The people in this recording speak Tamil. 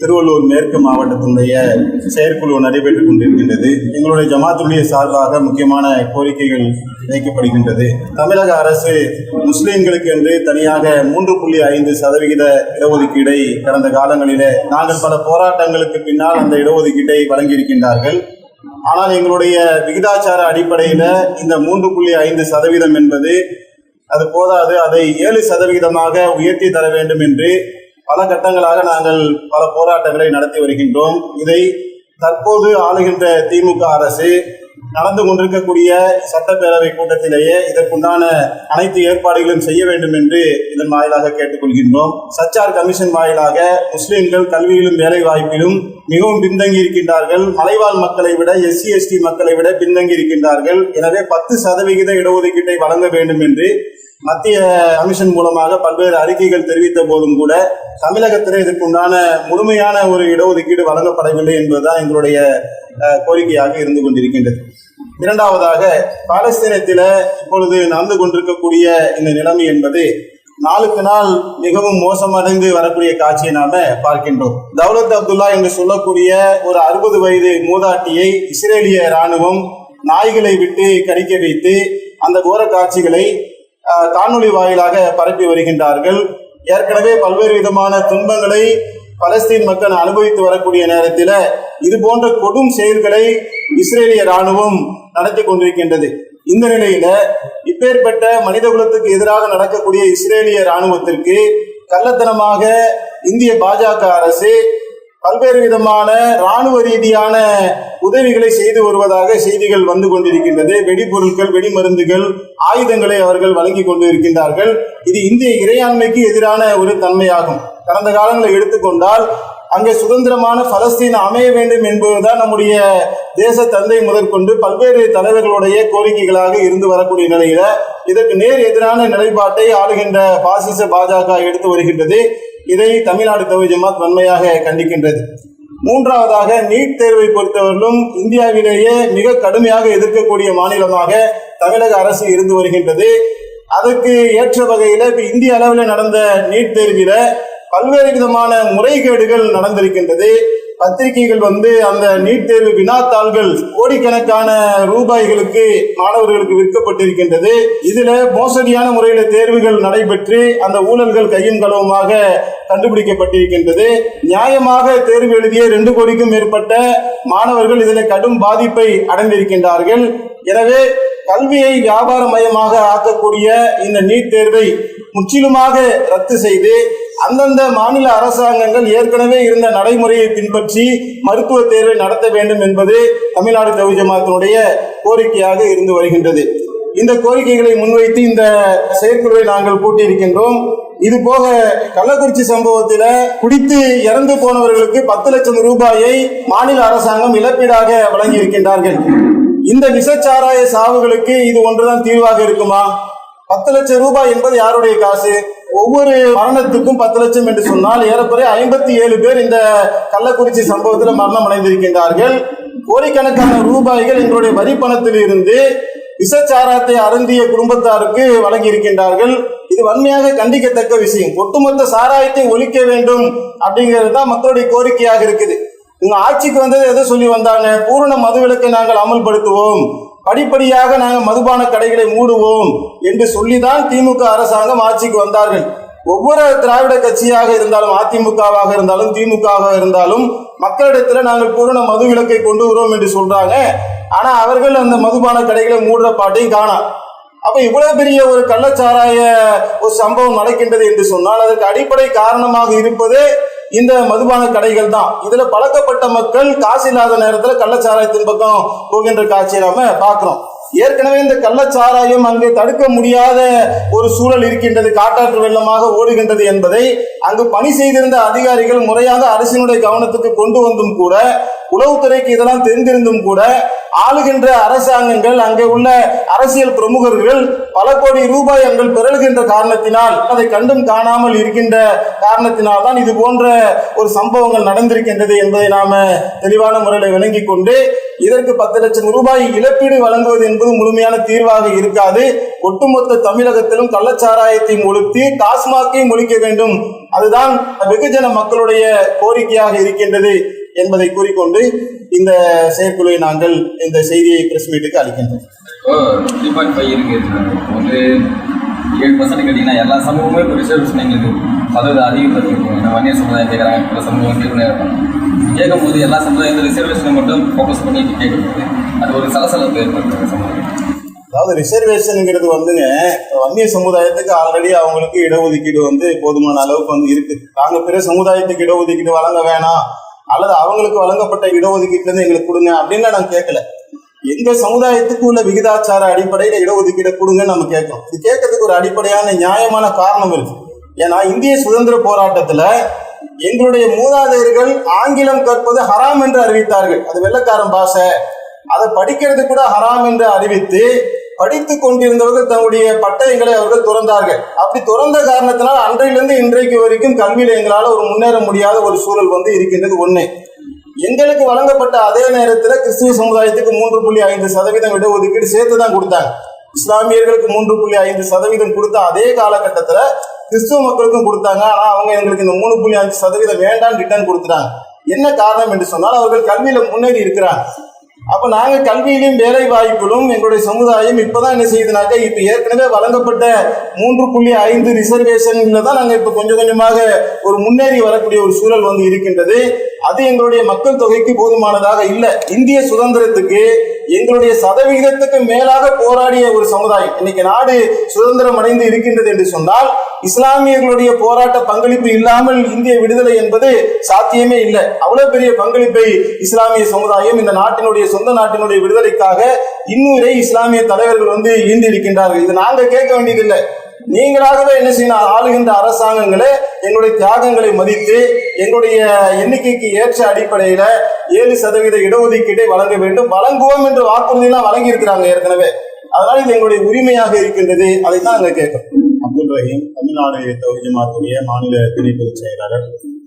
திருவள்ளூர் மேற்கு மாவட்டத்தினுடைய செயற்குழு நடைபெற்றுக் கொண்டிருக்கின்றது. எங்களுடைய ஜமாத்துடைய சார்பாக முக்கியமான கோரிக்கைகள் வைக்கப்படுகின்றது. தமிழக அரசு முஸ்லிம்களுக்கு என்று தனியாக மூன்று புள்ளி ஐந்து சதவிகித இடஒதுக்கீடை கடந்த காலங்களிலே நாங்கள் பல போராட்டங்களுக்கு பின்னால் அந்த இடஒதுக்கீட்டை வழங்கியிருக்கின்றார்கள். ஆனால் எங்களுடைய விகிதாச்சார அடிப்படையில் இந்த மூன்று புள்ளி ஐந்து சதவீதம் என்பது அது போதாது. அதை ஏழு சதவிகிதமாக உயர்த்தி தர வேண்டும் என்று பல கட்டங்களாக நாங்கள் பல போராட்டங்களை நடத்தி வருகின்றோம். இதை தற்போது ஆளுகின்ற திமுக அரசு நடந்து கொண்டிருக்கக்கூடிய சட்டப்பேரவை கூட்டத்திலேயே இதற்குண்டான அனைத்து ஏற்பாடுகளும் செய்ய வேண்டும் என்று இதன் வாயிலாக கேட்டுக்கொள்கின்றோம். சச்சார் கமிஷன் வாயிலாக முஸ்லிம்கள் கல்வியிலும் வேலை வாய்ப்பிலும் மிகவும் பின்தங்கி இருக்கின்றார்கள். மலைவாழ் மக்களை விட எஸ்சி எஸ்டி மக்களை விட பின்தங்கி இருக்கின்றார்கள். எனவே பத்து சதவிகித இடஒதுக்கீட்டை வழங்க வேண்டும் என்று மத்திய கமிஷன் மூலமாக பல்வேறு அறிக்கைகள் தெரிவித்த போதும் கூட தமிழகத்தில் இதற்குண்டான முழுமையான ஒரு இடஒதுக்கீடு வழங்கப்படவில்லை என்பதுதான் எங்களுடைய அஹ், கோரிக்கையாக இருந்து கொண்டிருக்கின்றது. இரண்டாவதாக பாலஸ்தீனத்தில் இப்பொழுது நடந்து கொண்டிருக்கக்கூடிய இந்த நிலைமை என்பது நாளுக்கு நாள் மிகவும் மோசமடைந்து வரக்கூடிய காட்சியை நாம பார்க்கின்றோம். தௌலத் அப்துல்லா என்று சொல்லக்கூடிய ஒரு அறுபது வயது மூதாட்டியை இஸ்ரேலிய ராணுவம் நாய்களை விட்டு கடிக்க வைத்து அந்த கோர காட்சிகளை ஆஹ், வாயிலாக பரப்பி வருகின்றார்கள். ஏற்கனவே பல்வேறு விதமான துன்பங்களை பலஸ்தீன் மக்கள் அனுபவித்து வரக்கூடிய நேரத்தில் இது போன்ற கொடும் செயல்களை இஸ்ரேலிய ராணுவம் நடத்தி கொண்டிருக்கின்றது. இந்த நிலையில இப்பேற்பட்ட மனித குலத்துக்கு எதிராக நடக்கக்கூடிய இஸ்ரேலிய ராணுவத்திற்கு கள்ளத்தனமாக இந்திய பாஜக அரசு பல்வேறு விதமான இராணுவ ரீதியான உதவிகளை செய்து வருவதாக செய்திகள் வந்து கொண்டிருக்கின்றது. வெடிபொருட்கள் வெடிமருந்துகள் ஆயுதங்களை அவர்கள் வழங்கி கொண்டு இருக்கின்றார்கள் இது இந்திய இறையாண்மைக்கு எதிரான ஒரு தன்மையாகும். கடந்த காலங்களை எடுத்துக்கொண்டால் அங்கே சுதந்திரமான பலஸ்தீன் அமைய வேண்டும் என்பதுதான் நம்முடைய தேச தந்தை முதற்கொண்டு பல்வேறு தலைவர்களுடைய கோரிக்கைகளாக இருந்து வரக்கூடிய நிலையில இதற்கு நேர் எதிரான நிலைப்பாட்டை ஆளுகின்ற பாசிச பாஜக எடுத்து வருகின்றது. இதை தமிழ்நாடு தவி ஜமாத் வன்மையாக கண்டிக்கின்றது. மூன்றாவதாக நீட் தேர்வை பொறுத்தவரையிலும் இந்தியாவிலேயே மிக கடுமையாக எதிர்க்கக்கூடிய மாநிலமாக தமிழக அரசு இருந்து வருகின்றது. அதற்கு ஏற்ற வகையில் இப்ப இந்திய அளவில் நடந்த நீட் தேர்வில பல்வேறு விதமான முறைகேடுகள் நடந்திருக்கின்றது. பத்திரிகைகள் வந்து அந்த நீட் தேர்வு வினாத்தாள்கள் கோடிக்கணக்கான ரூபாய்களுக்கு மாணவர்களுக்கு விற்கப்பட்டிருக்கின்றது. இதுல மோசடியான முறையில தேர்வுகள் நடைபெற்று அந்த ஊழல்கள் கையும் களவுமாக கண்டுபிடிக்கப்பட்டிருக்கின்றது. நியாயமாக தேர்வு எழுதிய ரெண்டு கோடிக்கும் மேற்பட்ட மாணவர்கள் இதில் கடும் பாதிப்பை அடைந்திருக்கின்றார்கள். எனவே கல்வியை வியாபாரமயமாக ஆக்கக்கூடிய இந்த நீட் தேர்வை முற்றிலுமாக ரத்து செய்து அந்தந்த மாநில அரசாங்கங்கள் ஏற்கனவே இருந்த நடைமுறையை பின்பற்றி மருத்துவ தேர்வை நடத்த வேண்டும் என்பது தமிழ்நாடு தவி ஜமாத்தினுடைய கோரிக்கையாக இருந்து வருகின்றது. இந்த கோரிக்கைகளை முன்வைத்து இந்த செயற்குழுவை நாங்கள் கூட்டியிருக்கின்றோம். இது போக கள்ளக்குறிச்சி சம்பவத்தில் குடித்து இறந்து போனவர்களுக்கு பத்து லட்சம் ரூபாயை மாநில அரசாங்கம் இழப்பீடாக வழங்கி இருக்கின்றார்கள் இந்த விஷச்சாராய சாவுகளுக்கு இது ஒன்றுதான் தீர்வாக இருக்குமா? பத்து லட்சம் ரூபாய் என்பது யாருடைய காசு? ஒவ்வொரு மரணத்துக்கும் பத்து லட்சம் என்று சொன்னால் ஏறக்குறைய ஐம்பத்தி ஏழு பேர் இந்த கள்ளக்குறிச்சி சம்பவத்தில் மரணம் அடைந்திருக்கின்றார்கள். கோடிக்கணக்கான ரூபாய்கள் எங்களுடைய வரி பணத்தில் இருந்து விஷச்சாரத்தை அருந்திய குடும்பத்தாருக்கு வழங்கி இருக்கின்றார்கள். இது வன்மையாக கண்டிக்கத்தக்க விஷயம். ஒட்டுமொத்த சாராயத்தை ஒழிக்க வேண்டும் அப்படிங்கிறது தான் மக்களுடைய கோரிக்கையாக இருக்குது. உங்க ஆட்சிக்கு வந்தது எதை சொல்லி வந்தாங்க? பூரண மதுவிலக்கை நாங்கள் அமல்படுத்துவோம். படிப்படியாக நாங்கள் மதுபான கடைகளை மூடுவோம் என்று சொல்லிதான் திமுக அரசாங்கம் ஆட்சிக்கு வந்தார்கள். ஒவ்வொரு திராவிட கட்சியாக இருந்தாலும் அதிமுகவாக இருந்தாலும் திமுகவாக இருந்தாலும் மக்களிடத்துல நாங்கள் பூரண மது விலக்கை கொண்டு வருவோம் என்று சொல்றாங்க. ஆனா அவர்கள் அந்த மதுபான கடைகளை மூடுற பாட்டையும் காணாம் அப்ப இவ்வளவு பெரிய ஒரு கள்ளச்சாராய ஒரு சம்பவம் நடக்கின்றது என்று சொன்னால் அதற்கு அடிப்படை காரணமாக இருப்பது இந்த மதுபான கடைகள் தான். இதுல பழக்கப்பட்ட மக்கள் காசு இல்லாத நேரத்துல கள்ளச்சாராயத்தின் பக்கம் போகின்ற காட்சியை நாம பாக்குறோம் ஏற்கனவே இந்த கள்ளச்சாராயம் அங்கு தடுக்க முடியாத ஒரு சூழல் இருக்கின்றது. காட்டாற்று வெள்ளமாக ஓடுகின்றது என்பதை அங்கு பணி செய்திருந்த அதிகாரிகள் முறையாக அரசினுடைய கவனத்துக்கு கொண்டு வந்தும் கூட உளவுத்துறைக்கு இதெல்லாம் தெரிந்திருந்தும் கூட ஆளுகின்ற அரசாங்கங்கள் அங்கே உள்ள அரசியல் பிரமுகர்கள் பல கோடி ரூபாய் அங்கள் பிறழ்கின்ற காரணத்தினால் அதை கண்டும் காணாமல் இருக்கின்ற காரணத்தினால் தான் இது போன்ற ஒரு சம்பவங்கள் நடந்திருக்கின்றது என்பதை நாம தெளிவான முறையில் விளங்கிக் கொண்டு இதற்கு பத்து லட்சம் ரூபாய் இழப்பீடு வழங்குவது என்பது முழுமையான தீர்வாக இருக்காது. ஒட்டுமொத்த தமிழகத்திலும் கள்ளச்சாராயத்தை ஒழுத்தி டாஸ்மாக்கையும் ஒழிக்க வேண்டும். அதுதான் வெகுஜன மக்களுடைய கோரிக்கையாக இருக்கின்றது என்பதை கூறிக்கொண்டு இந்த செயற்குழுவை நாங்கள் இந்த செய்தியை பிரஸ் மீட்டுக்கு அளிக்கின்றோம். இப்போ ஒரு ஏழு பர்சன்ட் கேட்டிங்கன்னா எல்லா சமூகமும் இப்போ ரிசர்வேஷன் எங்களுக்கு அதிகப்படுத்திருக்கும். ஏன்னா வன்னியர் சமுதாயம் கேட்குறாங்க பிற சமூகம் கேட்கணும் கேட்கும்போது எல்லா சமுதாயத்தில் ரிசர்வேஷனை மட்டும் ஃபோக்கஸ் பண்ணி கேட்கும்போது அது ஒரு சலசலப்பு ஏற்படுத்தும் சமூகம் அதாவது ரிசர்வேஷனுங்கிறது வந்துங்க வன்னிய சமுதாயத்துக்கு ஆல்ரெடி அவங்களுக்கு இடஒதுக்கீடு வந்து போதுமான அளவுக்கு வந்து இருக்கு. நாங்க பிற சமுதாயத்துக்கு இடஒதுக்கீடு வழங்க வேணாம். அல்லது அவங்களுக்கு வழங்கப்பட்ட இடஒதுக்கீட்டுல இருந்து எங்களுக்கு கொடுங்க அப்படின்னு நான் கேட்கல. எங்க சமுதாயத்துக்கு உள்ள விகிதாச்சார அடிப்படையில இடஒதுக்கீடு கொடுங்கன்னு நம்ம கேட்கிறோம். இது கேட்கறதுக்கு ஒரு அடிப்படையான நியாயமான காரணம் இருக்கு. ஏன்னா இந்திய சுதந்திர போராட்டத்துல எங்களுடைய மூதாதையர்கள் ஆங்கிலம் கற்பது ஹராம் என்று அறிவித்தார்கள். அது வெள்ளக்காரன் பாஷை. அதை படிக்கிறது கூட ஹராம் என்று அறிவித்து படித்துக் கொண்டிருந்தவர்கள் தங்களுடைய பட்டயங்களை அவர்கள் துறந்தார்கள். அப்படி துறந்த காரணத்தினால் அன்றையிலிருந்து இன்றைக்கு வரைக்கும் கல்வியில எங்களால் ஒரு முன்னேற முடியாத ஒரு சூழல் வந்து இருக்கின்றது ஒண்ணு. எங்களுக்கு வழங்கப்பட்ட அதே நேரத்தில் கிறிஸ்துவ சமுதாயத்துக்கு மூன்று புள்ளி ஐந்து சதவீதம் இடஒதுக்கீடு சேர்த்து தான் கொடுத்தாங்க. இஸ்லாமியர்களுக்கு மூன்று புள்ளி ஐந்து சதவீதம் கொடுத்த அதே காலகட்டத்தில் கிறிஸ்துவ மக்களுக்கும் கொடுத்தாங்க. ஆனால் அவங்க எங்களுக்கு இந்த மூணு புள்ளி அஞ்சு சதவீதம் வேண்டாம் ரிட்டர்ன் கொடுத்துட்டாங்க. என்ன காரணம் என்று சொன்னால் அவர்கள் கல்வியில முன்னேறி இருக்கிறாங்க. அப்ப நாங்க கல்வியிலும் வேலை வாய்ப்பிலும் எங்களுடைய சமுதாயம் இப்பதான் என்ன செய்யுதுனாக்கா இப்ப ஏற்கனவே வழங்கப்பட்ட மூன்று புள்ளி ஐந்து ரிசர்வேஷன்ல தான் நாங்க இப்ப கொஞ்சம் கொஞ்சமாக ஒரு முன்னேறி வரக்கூடிய ஒரு சூழல் வந்து இருக்கின்றது. அது எங்களுடைய மக்கள் தொகைக்கு போதுமானதாக இல்லை. இந்திய சுதந்திரத்துக்கு எங்களுடைய சதவிகிதத்துக்கு மேலாக போராடிய ஒரு சமுதாயம். இன்னைக்கு நாடு சுதந்திரம் அடைந்து இருக்கின்றது என்று சொன்னால் இஸ்லாமியர்களுடைய போராட்ட பங்களிப்பு இல்லாமல் இந்திய விடுதலை என்பது சாத்தியமே இல்லை. அவ்வளவு பெரிய பங்களிப்பை இஸ்லாமிய சமுதாயம் இந்த நாட்டினுடைய சொந்த நாட்டினுடைய விடுதலைக்காக இன்னுரை இஸ்லாமிய தலைவர்கள் வந்து ஈந்து இருக்கின்றார்கள் இது நாங்க கேட்க வேண்டியதில்லை. நீங்களாகவே என்ன செய்யணும்? ஆளுகின்ற அரசாங்கங்களே எங்களுடைய தியாகங்களை மதித்து எங்களுடைய எண்ணிக்கைக்கு ஏற்ற அடிப்படையில ஏழு சதவீத இடஒதுக்கீட்டை வழங்க வேண்டும். வழங்குவோம் என்று வாக்குறுதியெல்லாம் வழங்கி இருக்கிறாங்க ஏற்கனவே. அதனால இது எங்களுடைய உரிமையாக இருக்கின்றது. அதை தான் நாங்க கேட்கிறோம். அப்துல் ரஹீம் தமிழ்நாடு தௌஹி ஜமாத்துடைய மாநில துணை பொதுச் செயலாளர்